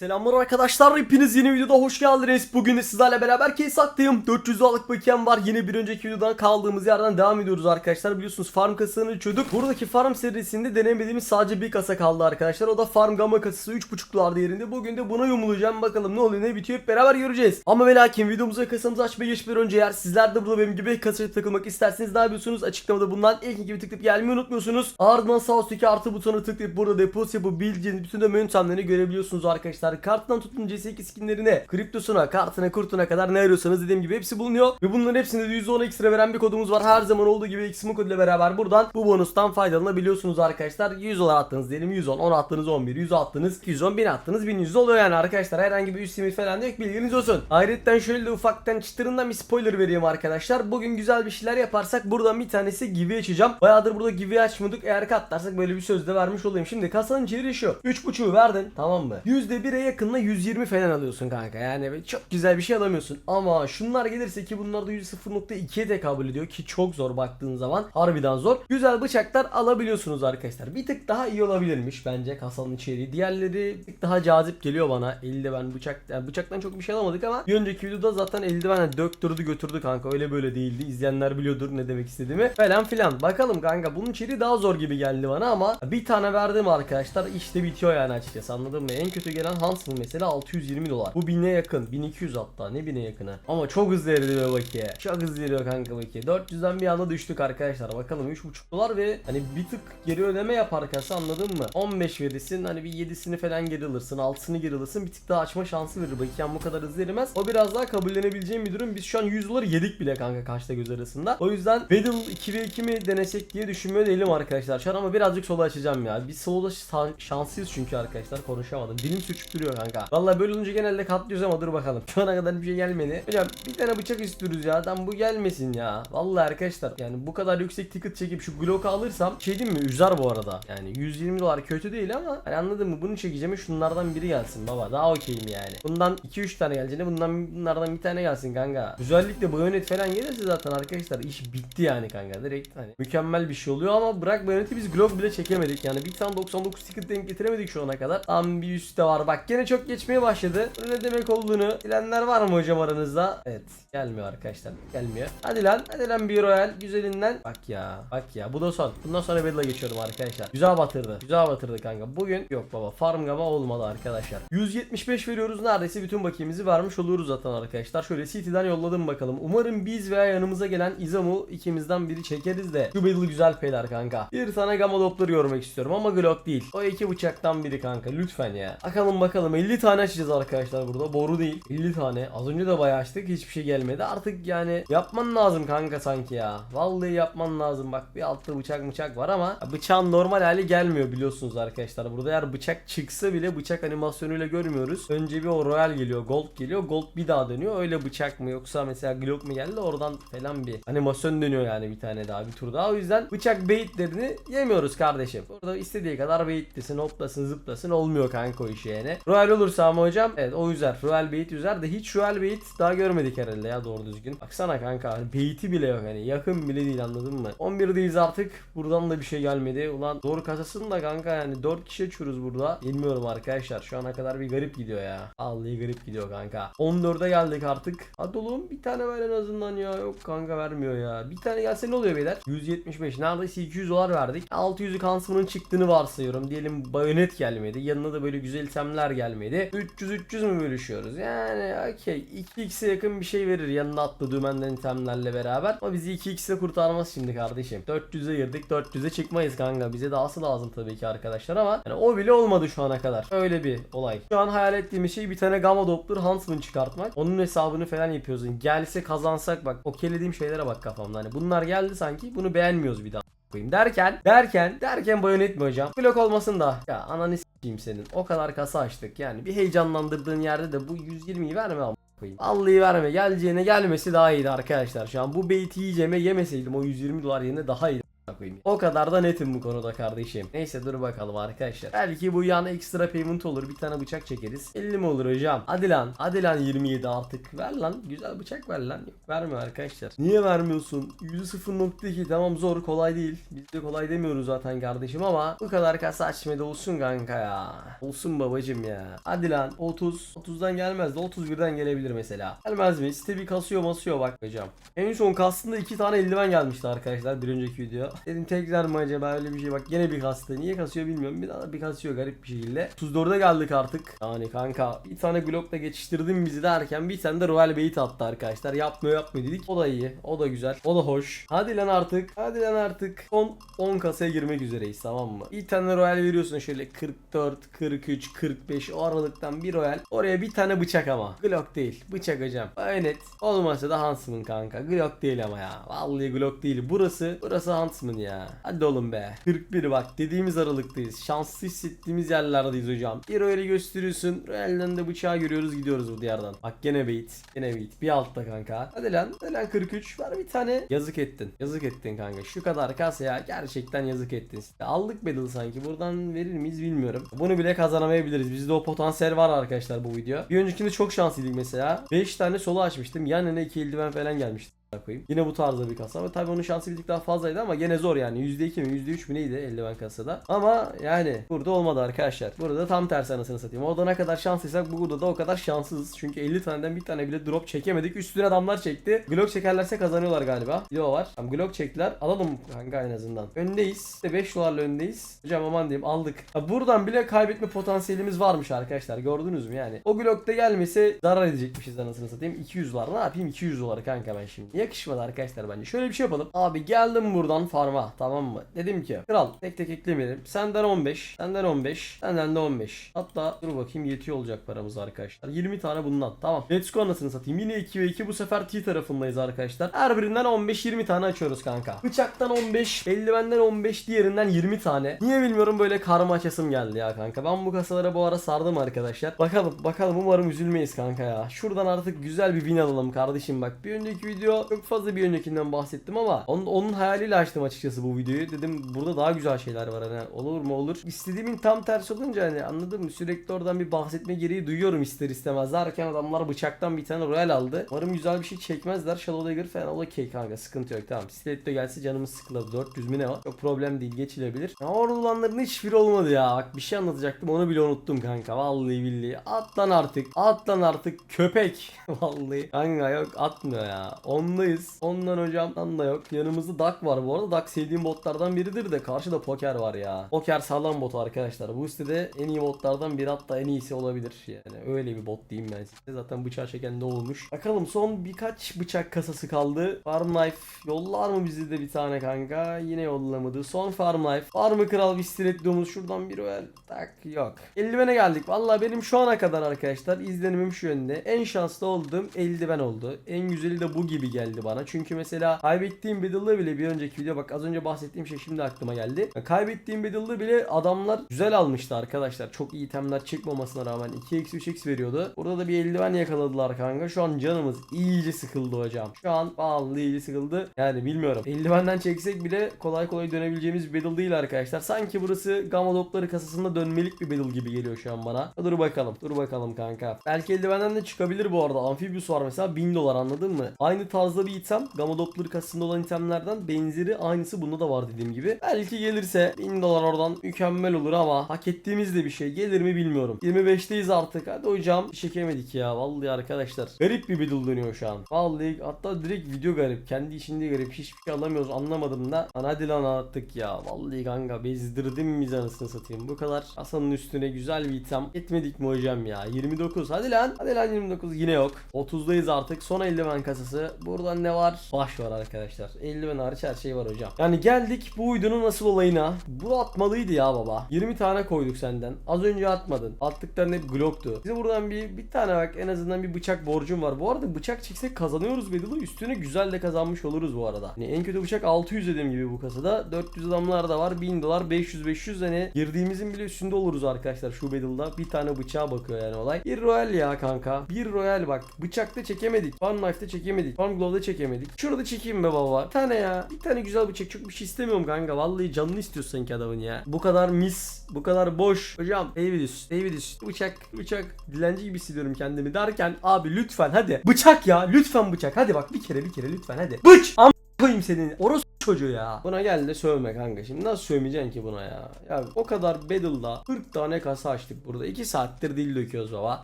Selamlar arkadaşlar hepiniz yeni videoda hoş geldiniz. Bugün sizlerle beraber case aktayım. 400 liralık bakiyem var. Yine bir önceki videodan kaldığımız yerden devam ediyoruz arkadaşlar. Biliyorsunuz farm kasasını çözdük. Buradaki farm serisinde denemediğimiz sadece bir kasa kaldı arkadaşlar. O da farm gamma kasası 3.5 dolar değerinde. Bugün de buna yumulacağım. Bakalım ne oluyor ne bitiyor hep beraber göreceğiz. Ama ve lakin videomuza kasamızı açmaya geçmeden önce eğer sizler de burada benim gibi kasaya takılmak isterseniz ne yapıyorsunuz? Açıklamada bulunan ilk gibi tıklayıp gelmeyi unutmuyorsunuz. Ardından sağ üstteki artı butonu tıklayıp burada depozit yapabileceğiniz bütün de yöntemlerini görebiliyorsunuz arkadaşlar. Karttan tutun CS2 skinlerine, kriptosuna, kartına, kurtuna kadar ne arıyorsanız dediğim gibi hepsi bulunuyor. Ve bunların hepsinde de %10 ekstra veren bir kodumuz var. Her zaman olduğu gibi Xmo koduyla beraber buradan bu bonustan faydalanabiliyorsunuz arkadaşlar. 100 dolar attınız diyelim 110, 10 attınız 11, 100 attınız 210, 1000 attınız 1100 oluyor yani arkadaşlar. Herhangi bir üst limit falan yok bilginiz olsun. Ayrıca şöyle de ufaktan çıtırından bir spoiler vereyim arkadaşlar. Bugün güzel bir şeyler yaparsak buradan bir tanesi give açacağım. Bayağıdır burada give açmadık. Eğer katlarsak böyle bir söz de vermiş olayım. Şimdi kasanın içeriği şu. 3.5'u verdin tamam mı? %1'e yakınla 120 falan alıyorsun kanka. Yani çok güzel bir şey alamıyorsun. Ama şunlar gelirse ki bunlar da %0.2'ye tekabül ediyor ki çok zor baktığın zaman. Harbiden zor. Güzel bıçaklar alabiliyorsunuz arkadaşlar. Bir tık daha iyi olabilirmiş bence kasanın içeriği. Diğerleri bir tık daha cazip geliyor bana. Eldiven bıçak yani bıçaktan çok bir şey alamadık ama bir önceki videoda zaten eldiven döktürdü götürdü kanka. Öyle böyle değildi. İzleyenler biliyordur ne demek istediğimi. Falan filan. Bakalım kanka bunun içeriği daha zor gibi geldi bana ama bir tane verdim arkadaşlar işte bitiyor yani açıkçası anladın mı? En kötü gelen Huntsman mesela 620 dolar. Bu 1000'e yakın. 1200 hatta ne 1000'e yakını. Ama çok hızlı eridi bakiye. Çok hızlı eriyor kanka bakiye. 400'den bir anda düştük arkadaşlar. Bakalım 3.5 dolar ve hani bir tık geri ödeme yaparken anladın mı? 15 verirsin hani bir 7'sini falan geri alırsın. 6'sını geri alırsın. Bir tık daha açma şansı verir. Bakiyem bu kadar hızlı erimez. O biraz daha kabullenebileceğim bir durum. Biz şu an 100 doları yedik bile kanka kaçta göz arasında. O yüzden Battle 2 ve 2 mi denesek diye düşünmüyor değilim arkadaşlar. Şu an ama birazcık sola açacağım ya. Bir solda şa- şanslıyız çünkü arkadaşlar konuşamadım. Dilim sürçüp duruyor kanka. Vallahi böyle olunca genelde katlıyoruz ama dur bakalım. Şu ana kadar bir şey gelmedi. Hocam bir tane bıçak istiyoruz ya. Tam bu gelmesin ya. Vallahi arkadaşlar yani bu kadar yüksek ticket çekip şu Glock'u alırsam şey diyeyim mi? Üzer bu arada. Yani 120 dolar kötü değil ama hani anladın mı? Bunu çekeceğim şunlardan biri gelsin baba. Daha okeyim yani. Bundan 2-3 tane geleceğine bundan bunlardan bir tane gelsin kanka. Özellikle bayonet falan gelirse zaten arkadaşlar iş bitti yani kanka. Direkt hani mükemmel bir şey oluyor ama bırak bayoneti biz Glock bile çekemedik. Yani bir tane 99 ticket denk getiremedik şu ana kadar. Tam bir üstte var. Bak gene çok geçmeye başladı. Ne demek olduğunu bilenler var mı hocam aranızda? Evet. Gelmiyor arkadaşlar. Gelmiyor. Hadi lan. Hadi lan bir royal. Güzelinden. Bak ya. Bak ya. Bu da son. Bundan sonra Battle'a geçiyorum arkadaşlar. Güzel batırdı. Güzel batırdı kanka. Bugün yok baba. Farm gama olmadı arkadaşlar. 175 veriyoruz. Neredeyse bütün bakiyemizi vermiş oluruz zaten arkadaşlar. Şöyle City'den yolladım bakalım. Umarım biz veya yanımıza gelen İzamu ikimizden biri çekeriz de. Şu Battle güzel peyler kanka. Bir tane gamma doppler görmek istiyorum ama Glock değil. O iki bıçaktan biri kanka. Lütfen ya. Bakalım bakalım. 50 tane açacağız arkadaşlar burada. Boru değil. 50 tane. Az önce de bayağı açtık. Hiçbir şey gelmedi. Artık yani yapman lazım kanka sanki ya. Vallahi yapman lazım. Bak bir altta bıçak bıçak var ama bıçağın normal hali gelmiyor biliyorsunuz arkadaşlar. Burada eğer bıçak çıksa bile bıçak animasyonuyla görmüyoruz. Önce bir o royal geliyor. Gold geliyor. Gold bir daha dönüyor. Öyle bıçak mı yoksa mesela Glock mu geldi oradan falan bir animasyon dönüyor yani bir tane daha bir tur daha. O yüzden bıçak baitlerini yemiyoruz kardeşim. Burada istediği kadar baitlesin, hoplasın, zıplasın olmuyor kanka o iş yani. Royal olursa ama hocam evet o yüzer. Royal bait yüzer de hiç royal bait daha görmedik herhalde ya doğru düzgün. Baksana kanka hani bait'i bile yok hani yakın bile değil anladın mı? 11'deyiz artık. Buradan da bir şey gelmedi. Ulan doğru kasasını da kanka yani 4 kişi açıyoruz burada. Bilmiyorum arkadaşlar şu ana kadar bir garip gidiyor ya. Vallahi garip gidiyor kanka. 14'e geldik artık. Hadi oğlum bir tane ver en azından ya. Yok kanka vermiyor ya. Bir tane gelse ne oluyor beyler? 175. Neredeyse 200 dolar verdik. 600'ü kansımının çıktığını varsayıyorum. Diyelim bayonet gelmedi. Yanına da böyle güzel itemler gelmedi. 300-300 mü bölüşüyoruz? Yani okey. 2x'e yakın bir şey verir yanına atlı dümenden itemlerle beraber. Ama bizi 2x'e kurtarmaz şimdi kardeşim. 400'e girdik. 400'e çıkmayız kanka. Bize dahası lazım tabii ki arkadaşlar ama yani o bile olmadı şu ana kadar. Öyle bir olay. Şu an hayal ettiğimiz şey bir tane Gamma Doppler Huntsman çıkartmak. Onun hesabını falan yapıyoruz. Yani gelse kazansak bak okeylediğim şeylere bak kafamda. Hani bunlar geldi sanki bunu beğenmiyoruz bir daha koyayım derken derken derken bayonet mi hocam? Blok olmasın da ya ananı s**eyim senin. O kadar kasa açtık yani bir heyecanlandırdığın yerde de bu 120'yi verme ama koyayım. Vallahi verme. Geleceğine gelmesi daha iyiydi arkadaşlar. Şu an bu beyti yiyeceğime yemeseydim o 120 dolar yerine daha iyiydi koyayım. O kadar da netim bu konuda kardeşim. Neyse dur bakalım arkadaşlar. Belki bu yan ekstra payment olur. Bir tane bıçak çekeriz. 50 mi olur hocam? Hadi lan. Hadi lan 27 artık. Ver lan. Güzel bıçak ver lan. Yok vermiyor arkadaşlar. Niye vermiyorsun? %0.2 tamam zor kolay değil. Biz de kolay demiyoruz zaten kardeşim ama bu kadar kasa açmada olsun kanka ya. Olsun babacım ya. Hadi lan 30. 30'dan gelmez de 31'den gelebilir mesela. Gelmez mi? Site bir kasıyor masıyor bak hocam. En son kastında iki tane eldiven gelmişti arkadaşlar bir önceki video. Dedim tekrar mı acaba öyle bir şey bak gene bir kastı. Niye kasıyor bilmiyorum. Bir daha bir kasıyor garip bir şekilde. 34'e geldik artık. Yani kanka bir tane Glock'la geçiştirdim bizi derken bir tane de Royal Bait attı arkadaşlar. Yapmıyor yapmıyor dedik. O da iyi. O da güzel. O da hoş. Hadi lan artık. Hadi lan artık. Son 10 kasaya girmek üzereyiz tamam mı? Bir tane Royal veriyorsun şöyle 44, 43, 45 o aralıktan bir Royal. Oraya bir tane bıçak ama. Glock değil. Bıçak hocam. Bayonet. Olmasa da Huntsman kanka. Glock değil ama ya. Vallahi Glock değil. Burası burası Huntsman ya. Hadi oğlum be. 41 bak dediğimiz aralıktayız. Şanslı hissettiğimiz yerlerdeyiz hocam. Bir Royal'i gösteriyorsun. Royal'den de bıçağı görüyoruz gidiyoruz bu diyardan. Bak gene bait. Gene bait. Bir altta kanka. Hadi lan. Hadi lan 43. Ver bir tane. Yazık ettin. Yazık ettin kanka. Şu kadar kasaya gerçekten yazık ettin. Ya aldık Battle sanki. Buradan verir miyiz bilmiyorum. Bunu bile kazanamayabiliriz. Bizde o potansiyel var arkadaşlar bu video. Bir öncekinde çok şanslıydık mesela. 5 tane solo açmıştım. Yanına 2 eldiven falan gelmişti koyayım. Yine bu tarzda bir kasa ama tabii onun şansı bir tık daha fazlaydı ama gene zor yani. %2 mi %3 mü neydi eldiven kasada. Ama yani burada olmadı arkadaşlar. Burada tam tersi anasını satayım. Orada ne kadar şanslıysak burada da o kadar şanssızız. Çünkü 50 taneden bir tane bile drop çekemedik. Üstüne adamlar çekti. Glock çekerlerse kazanıyorlar galiba. Video var. Tam Glock çektiler. Alalım kanka en azından. Öndeyiz. İşte 5 dolarla öndeyiz. Hocam aman diyeyim aldık. Ha, buradan bile kaybetme potansiyelimiz varmış arkadaşlar. Gördünüz mü yani? O Glock'ta gelmese zarar edecekmişiz anasını satayım. 200 dolar. Ne yapayım 200 dolar kanka ben şimdi. Yakışmadı arkadaşlar bence. Şöyle bir şey yapalım. Abi geldim buradan farma tamam mı? Dedim ki kral tek tek eklemeyelim. Senden 15, senden 15, senden de 15. Hatta dur bakayım yetiyor olacak paramız arkadaşlar. 20 tane bundan. Tamam. Let's go anasını satayım. Yine 2 ve 2 bu sefer T tarafındayız arkadaşlar. Her birinden 15-20 tane açıyoruz kanka. Bıçaktan 15, eldivenden 15, diğerinden 20 tane. Niye bilmiyorum böyle karma açasım geldi ya kanka. Ben bu kasalara bu ara sardım arkadaşlar. Bakalım bakalım umarım üzülmeyiz kanka ya. Şuradan artık güzel bir win alalım kardeşim bak. Bir önceki video çok fazla bir öncekinden bahsettim ama onun, onun hayaliyle açtım açıkçası bu videoyu. Dedim burada daha güzel şeyler var hani olur mu olur. İstediğimin tam tersi olunca hani anladın mı? Sürekli oradan bir bahsetme gereği duyuyorum ister istemez. Derken adamlar bıçaktan bir tane royal aldı. Umarım güzel bir şey çekmezler. Shadow Dagger falan okey kanka sıkıntı yok tamam. Stiletto gelse canımız sıkılır. 400 mi ne var? Çok problem değil geçilebilir. Ya orada olanların hiçbiri olmadı ya. Bak bir şey anlatacaktım onu bile unuttum kanka. Vallahi billahi. Atlan artık. Atlan artık köpek. Vallahi. Kanka yok atmıyor ya. Ondayız. Ondan hocam da yok. Yanımızda Dak var bu arada. Dak sevdiğim botlardan biridir de karşıda Poker var ya. Poker sağlam bot arkadaşlar. Bu sitede en iyi botlardan biri hatta en iyisi olabilir. Yani öyle bir bot diyeyim ben size. Zaten bıçağı çeken ne olmuş. Bakalım son birkaç bıçak kasası kaldı. Farm Life yollar mı bizi de bir tane kanka? Yine yollamadı. Son Farm Life. Var mı kral bir stilettomuz? Şuradan bir öel. Tak yok. Eldivene geldik. Valla benim şu ana kadar arkadaşlar izlenimim şu yönde. En şanslı olduğum eldiven oldu. En güzeli de bu gibi geldi bana. Çünkü mesela kaybettiğim Battle'da bile bir önceki video bak az önce bahsettiğim şey şimdi aklıma geldi. Ya kaybettiğim Battle'da bile adamlar güzel almıştı arkadaşlar. Çok iyi itemler çıkmamasına rağmen 2x 3x veriyordu. Burada da bir eldiven yakaladılar kanka. Şu an canımız iyice sıkıldı hocam. Şu an vallahi iyice sıkıldı. Yani bilmiyorum. Eldivenden çeksek bile kolay kolay dönebileceğimiz bir battle değil arkadaşlar. Sanki burası Gamma Dopları kasasında dönmelik bir battle gibi geliyor şu an bana. Dur bakalım. Dur bakalım kanka. Belki eldivenden de çıkabilir bu arada. Amphibius var mesela 1000 dolar anladın mı? Aynı tarzda bir item. Gamma Doppler kasasında olan itemlerden benzeri aynısı bunda da var dediğim gibi. Belki gelirse 1000 dolar oradan mükemmel olur ama hak ettiğimiz de bir şey. Gelir mi bilmiyorum. 25'teyiz artık. Hadi hocam. Çekemedik ya. Vallahi arkadaşlar. Garip bir battle dönüyor şu an. Vallahi hatta direkt video garip. Kendi içinde garip. Hiçbir şey alamıyoruz anlamadım da. Lan hadi lan attık ya. Vallahi kanka bezdirdim bizi anasını satayım. Bu kadar Hasan'ın üstüne güzel bir item. Etmedik mi hocam ya? 29. Hadi lan. Hadi lan 29. Yine yok. 30'dayız artık. Son eldiven kasası. Buradan ne var? Baş var arkadaşlar. Eldiven hariç her şey var hocam. Yani geldik bu uydunun nasıl olayına. Bu atmalıydı ya baba. 20 tane koyduk senden. Az önce atmadın. Attıkların hep Glock'tu. Bize buradan bir bir tane bak en azından bir bıçak borcum var. Bu arada bıçak çeksek kazanıyoruz Battle'ı. Üstüne güzel de kazanmış oluruz bu arada. Hani en kötü bıçak 600 dediğim gibi bu kasada. 400 adamlar da var. 1000 dolar 500 500 hani girdiğimizin bile üstünde oluruz arkadaşlar şu Battle'da. Bir tane bıçağa bakıyor yani olay. Bir Royal ya kanka. Bir Royal bak. Bıçakta çekemedik. Farm Knife'da çekemedik. Farm Glove'da da çekemedik. Şunu da çekeyim be baba. Bir tane ya. Bir tane güzel bıçak. Çok bir şey istemiyorum kanka. Vallahi canını istiyorsun sanki adamın ya. Bu kadar mis. Bu kadar boş. Hocam Davidus. Davidus. Bıçak. Bıçak. Dilenci gibi hissediyorum kendimi derken. Abi lütfen hadi. Bıçak ya. Lütfen bıçak. Hadi bak bir kere bir kere lütfen hadi. Bıç. Am koyayım senin. Orası çocuğu ya. Buna gel de sövme kanka. Şimdi nasıl sövmeyeceksin ki buna ya? Ya o kadar Battle'da 40 tane kasa açtık burada. 2 saattir dil döküyoruz baba.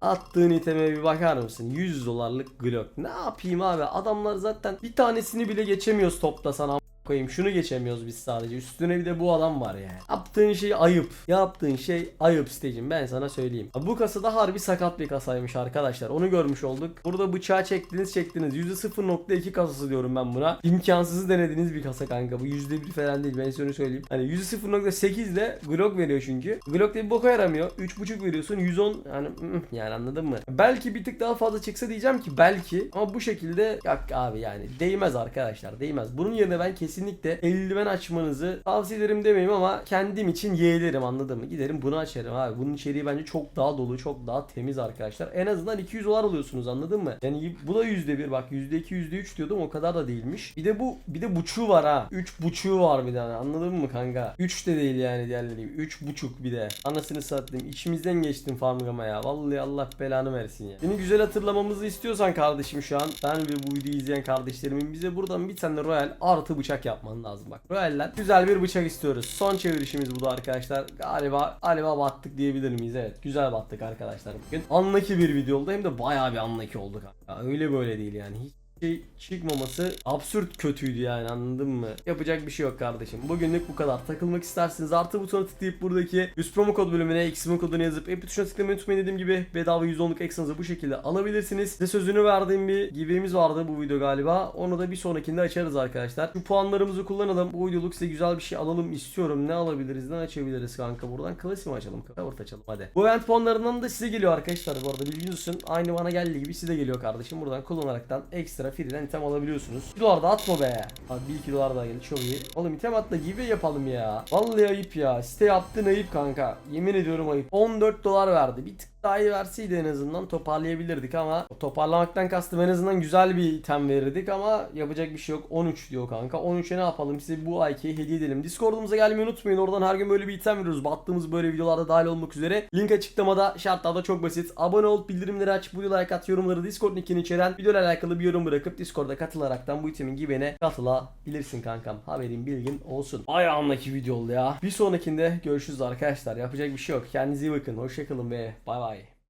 Attığın iteme bir bakar mısın? 100 dolarlık Glock. Ne yapayım abi? Adamlar zaten bir tanesini bile geçemiyoruz topta sana koyayım şunu geçemiyoruz biz sadece. Üstüne bir de bu adam var yani. Yaptığın şey ayıp. Yaptığın şey ayıp stecim ben sana söyleyeyim. Bu kasada harbi sakat bir kasaymış arkadaşlar. Onu görmüş olduk. Burada bıçağı çektiniz çektiniz. %0.2 kasası diyorum ben buna. İmkansızı denediğiniz bir kasa kanka. Bu %1 falan değil ben size söyleyeyim. Hani %0.8 ile Glock veriyor çünkü. Glock da bir boka yaramıyor. 3.5 veriyorsun 110 yani yani anladın mı? Belki bir tık daha fazla çıksa diyeceğim ki belki. Ama bu şekilde yok abi yani değmez arkadaşlar değmez. Bunun yerine ben kesinlikle eldiven açmanızı tavsiye ederim demeyeyim ama kendim için yeğlerim anladın mı? Giderim bunu açarım abi. Bunun içeriği bence çok daha dolu çok daha temiz arkadaşlar. En azından 200 dolar alıyorsunuz anladın mı? Yani bu da %1 bak %2 %3 diyordum o kadar da değilmiş. Bir de bu bir de buçuğu var ha. 3 buçuğu var bir tane anladın mı kanka? 3 de değil yani diğerleri gibi. 3 buçuk bir de. Anasını satayım içimizden geçtim farmgama ya. Vallahi Allah belanı versin ya. Beni güzel hatırlamamızı istiyorsan kardeşim şu an ben ve bu videoyu izleyen kardeşlerimin bize buradan bir tane royal artı bıçak yapman lazım. Bak royaller güzel bir bıçak istiyoruz. Son çevirişimiz bu da arkadaşlar. Galiba galiba battık diyebilir miyiz? Evet güzel battık arkadaşlar bugün. Anlaki bir video oldu hem de bayağı bir anlaki oldu kanka öyle böyle değil yani. Hiç şey çıkmaması absürt kötüydü yani anladın mı? Yapacak bir şey yok kardeşim. Bugünlük bu kadar. Takılmak isterseniz artı butona tıklayıp buradaki üst promo kod bölümüne X'in kodunu yazıp epi tuşuna tıklamayı unutmayın dediğim gibi bedava %10'luk ekstranızı bu şekilde alabilirsiniz. Size sözünü verdiğim bir give'imiz vardı bu video galiba. Onu da bir sonrakinde açarız arkadaşlar. Şu puanlarımızı kullanalım. Bu videoluk size güzel bir şey alalım istiyorum. Ne alabiliriz? Ne açabiliriz kanka buradan? Klasik açalım? Cover açalım hadi. Bu event puanlarından da size geliyor arkadaşlar bu arada bilginiz olsun. Aynı bana geldiği gibi size geliyor kardeşim. Buradan kullanaraktan ekstra free'den item alabiliyorsunuz. 2 dolar da atma be. Abi 1 2 dolar daha geldi çok iyi. Oğlum item atla gibi yapalım ya. Vallahi ayıp ya. Site yaptığın ayıp kanka. Yemin ediyorum ayıp. 14 dolar verdi. Bir tık daha iyi verseydi en azından toparlayabilirdik ama toparlamaktan kastım en azından güzel bir item verirdik ama yapacak bir şey yok. 13 diyor kanka. 13'e ne yapalım? Size bu IK'yi hediye edelim. Discord'umuza gelmeyi unutmayın. Oradan her gün böyle bir item veriyoruz. Battığımız böyle videolarda dahil olmak üzere. Link açıklamada. Şartlar da çok basit. Abone olup bildirimleri aç. Bu like at. Yorumları Discord linkini içeren videoyla alakalı bir yorum bırakıp Discord'a katılaraktan bu itemin gibine katılabilirsin kankam. Haberin bilgin olsun. Ay anlaki video oldu ya. Bir sonrakinde görüşürüz arkadaşlar. Yapacak bir şey yok. Kendinize iyi bakın. Hoşçakalın ve bay bay.